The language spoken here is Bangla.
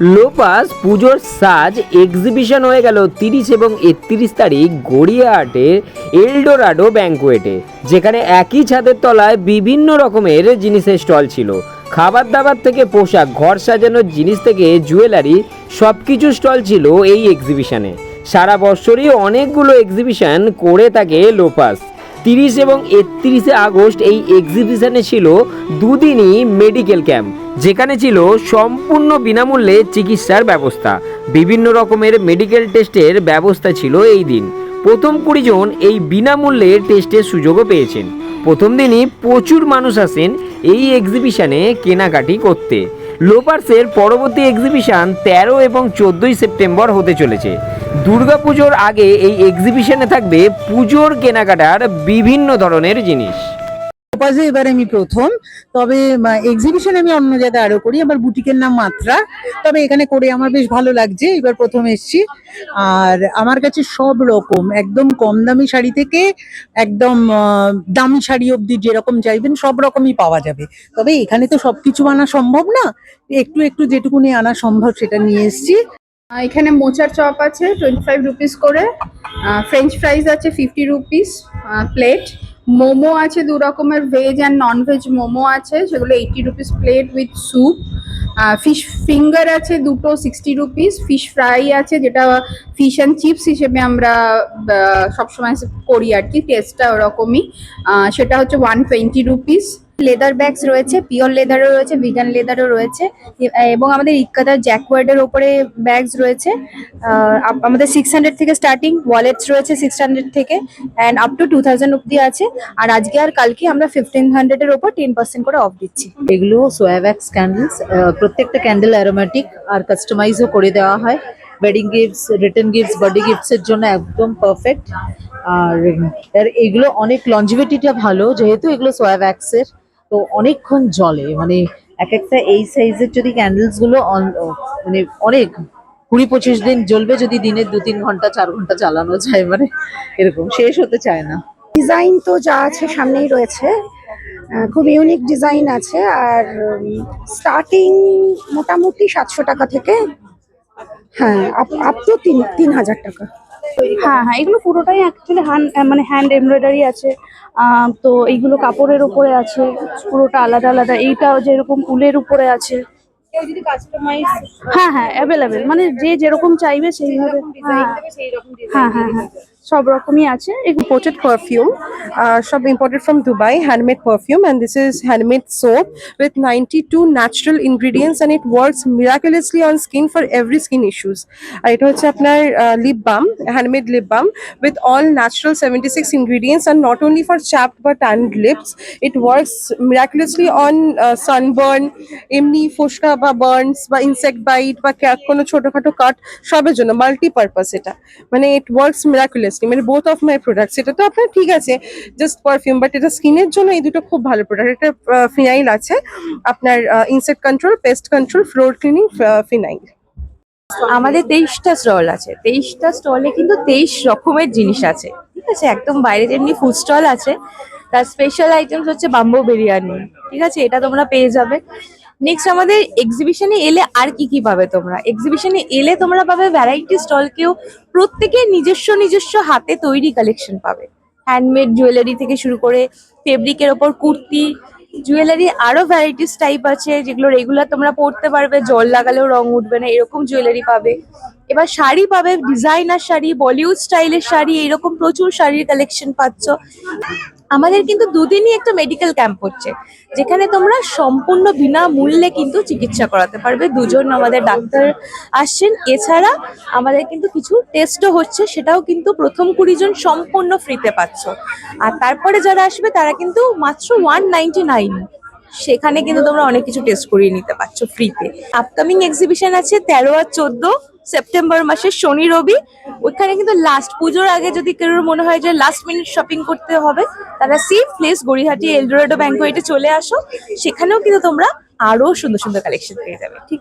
লোপাস পুজোর সাজ এক্সিবিশন হয়ে গেল তিরিশ এবং একত্রিশ তারিখ গড়িয়াহাটের এলডোরাডো ব্যাঙ্কুয়েটে যেখানে একই ছাদের তলায় বিভিন্ন রকমের জিনিসের স্টল ছিল। খাবার দাবার থেকে পোশাক, ঘর সাজানোর জিনিস থেকে জুয়েলারি সব কিছু স্টল ছিল এই এক্সিবিশনে সারা বছরই অনেকগুলো এক্সিবিশন করে থাকে লোপাস। তিরিশ এবং একত্রিশে আগস্ট এই এক্সিবিশনে ছিল দুদিনই মেডিকেল ক্যাম্প যেখানে ছিল সম্পূর্ণ বিনামূল্যে চিকিৎসার ব্যবস্থা। বিভিন্ন রকমের মেডিকেল টেস্টের ব্যবস্থা ছিল এই দিন। প্রথম কুড়ি জন এই বিনামূল্যে টেস্টের সুযোগও পেয়েছেন। প্রথম দিনই প্রচুর মানুষ আসেন এই এক্সিবিশনে কেনাকাটি করতে। লোপার্সের পরবর্তী এক্সিবিশন তেরো এবং চোদ্দোই সেপ্টেম্বর হতে চলেছে। দুর্গাপুজোর আগে এই এক্সিবিশনে থাকবে পুজোর কেনাকাটার বিভিন্ন ধরনের জিনিস। প্রপাজে এবার আমি প্রথম, তবে এক্সিবিশন আমি অন্য জায়গায় আরও করি আমার বুটিকের নাম মাত্রা। তবে এখানে করে আমার বেশ ভালো লাগছে, এবার প্রথম এসছি। আর আমার কাছে সব রকম, একদম কম দামি শাড়ি থেকে একদম দামি শাড়ি অবধি যেরকম চাইবেন, সব রকমই পাওয়া যাবে। তবে এখানে তো সবকিছু আনা সম্ভব না, একটু একটু যেটুকুনি আনা সম্ভব সেটা নিয়ে এসছি। এখানে মোচার চপ আছে টোয়েন্টি ফাইভ রুপিস করে ফ্রেঞ্চ ফ্রাইজ আছে ফিফটি রুপিস প্লেট মোমো আছে, দু রকমের veg and non veg momo আছে, সেগুলো eighty rupees plate with soup fish finger আছে, দুটো সিক্সটি রুপিস ফিশ ফ্রাই আছে, যেটা ফিশ অ্যান্ড চিপস হিসেবে আমরা সবসময় করি আর কি টেস্টটা ওরকমই। সেটা হচ্ছে one twenty rupees leather bags রয়েছে পিওর লেদারও রয়েছে ভিগান লেদারও রয়েছে, এবং আমাদের ইক্কাদার জ্যাকওয়ার্ডের ওপরে ব্যাগস রয়েছে আমাদের সিক্স হান্ড্রেড থেকে স্টার্টিং ওয়ালেটস রয়েছে সিক্স হান্ড্রেড থেকে অ্যান্ড আপ টু টু অব্দি আছে, আর আজকে আর কালকে আমরা ফিফটিন হান্ড্রেডের ওপর টেন পার্সেন্ট করে অফ দিচ্ছি। এগুলো সোয়াভ্যাক্স ক্যান্ডেলস প্রত্যেকটা ক্যান্ডেল অ্যারোমেটিক আর কাস্টমাইজও করে দেওয়া হয়। Wedding gifts return gifts birthday গিফটসের জন্য একদম পারফেক্ট আর এগুলো অনেক লঞ্জিভিটিটা ভালো, যেহেতু এগুলো সোয়াভ্যাক্সের তো অনেকক্ষণ জ্বলে মানে এক একটা এই সাইজের যদি ক্যান্ডেলসগুলো অন- মানে অনেক, কুড়ি পঁচিশ দিন জ্বলবে যদি দিনে দু তিন ঘণ্টা, চার ঘণ্টা চালানো যায় মানে এরকম, শেষ হতে চায় না। ডিজাইন তো যা আছে সামনেই রয়েছে খুব ইউনিক ডিজাইন আছে, আর স্টার্টিং মোটামুটি সাতশো টাকা থেকে হ্যাঁ আপ টু তিন তিন হাজার টাকা। হ্যাঁ হ্যাঁ এগুলো পুরোটাই অ্যাকচুয়ালি হ্যান্ড মানে হ্যান্ড এমব্রয়ডারি আছে। তো এইগুলো কাপড়ের উপরে আছে পুরোটা আলাদা আলাদা। এইটা যেরকম উলের উপরে আছে। হ্যাঁ হ্যাঁ অ্যাভেলেবেল মানে যে যেরকম চাইবে সেইভাবে হ্যাঁ। হ্যাঁ হ্যাঁ হ্যাঁ। সব রকমই আছে। ইম্পোর্টেড পারফিউম সব imported from Dubai handmade perfume and this is handmade soap with ninety two natural ingredients and it works miraculously on skin for every skin issues আর এটা হচ্ছে আপনার lip balm handmade lip balm with all natural seventy six ingredients and not only for chap বা and lips it works miraculously on sunburn এমনি ফুসকা বা বার্নস বা ইনসেক্ট বাইট বা কোনো ছোটোখাটো কাট সবের জন্য মাল্টিপারপাস এটা। মানে ইট ওয়ার্কস মিরাকুলস মানে বোথ অফ মাই প্রোডাক্টস এটা তো আপনার ঠিক আছে জাস্ট পারফিউম বাট এটা স্কিনের জন্য এই দুটো খুব ভালো প্রোডাক্ট এটা ফিনাইল আছে, আপনার insect control pest control floor cleaning phenyl আমাদের তেইশটা স্টল আছে, তেইশটা স্টলে কিন্তু তেইশ রকমের জিনিস আছে, ঠিক আছে? একদম বাইরে যেমনি ফুড স্টল আছে, তার স্পেশাল আইটেমস হচ্ছে বাম্বো বিরিয়ানি ঠিক আছে? এটা তোমরা পেয়ে যাবে। নেক্সট আমাদের এক্সিবিশনে এলে আর কি কি পাবে তোমরা? এক্সিবিশনে এলে তোমরা পাবে ভ্যারাইটি স্টল কেউ প্রত্যেকের নিজস্ব নিজস্ব হাতে তৈরি কালেকশন পাবে। হ্যান্ডমেড জুয়েলারি থেকে শুরু করে ফেব্রিকের ওপর কুর্তি জুয়েলারি আরও ভ্যারাইটিস টাইপ আছে, যেগুলো রেগুলার তোমরা পরতে পারবে, জল লাগালেও রং উঠবে না, এরকম জুয়েলারি পাবে। এবার শাড়ি পাবে ডিজাইনার শাড়ি বলিউড স্টাইলের শাড়ি, এরকম প্রচুর শাড়ির কালেকশন পাচ্ছ। আমাদের কিন্তু দুদিনই একটা মেডিকেল ক্যাম্প হচ্ছে, যেখানে তোমরা সম্পূর্ণ বিনামূল্যে কিন্তু চিকিৎসা করাতে পারবে। দুজন আমাদের ডাক্তার আসছেন, এছাড়া আমাদের কিন্তু কিছু টেস্টও হচ্ছে, সেটাও কিন্তু প্রথম কুড়ি জন সম্পূর্ণ ফ্রিতে পাচ্ছ। আর তারপরে যারা আসবে, তারা কিন্তু মাত্র ওয়ান নাইনটি নাইন সেখানে কিন্তু তোমরা অনেক কিছু টেস্ট করিয়ে নিতে পারছ ফ্রিতে আপকামিং এক্সিবিশন আছে তেরো আর চোদ্দ সেপ্টেম্বর মাসের শনি রবি। ওইখানে কিন্তু লাস্ট পুজোর আগে যদি কেউ মনে হয় যে লাস্ট মিনিট শপিং করতে হবে, তারা সেফ প্লেস গড়িহাটি এলডোরাডো ব্যাংকোয়েটে চলে আসো। সেখানেও কিন্তু তোমরা আরও সুন্দর সুন্দর কালেকশন পেয়ে যাবে, ঠিক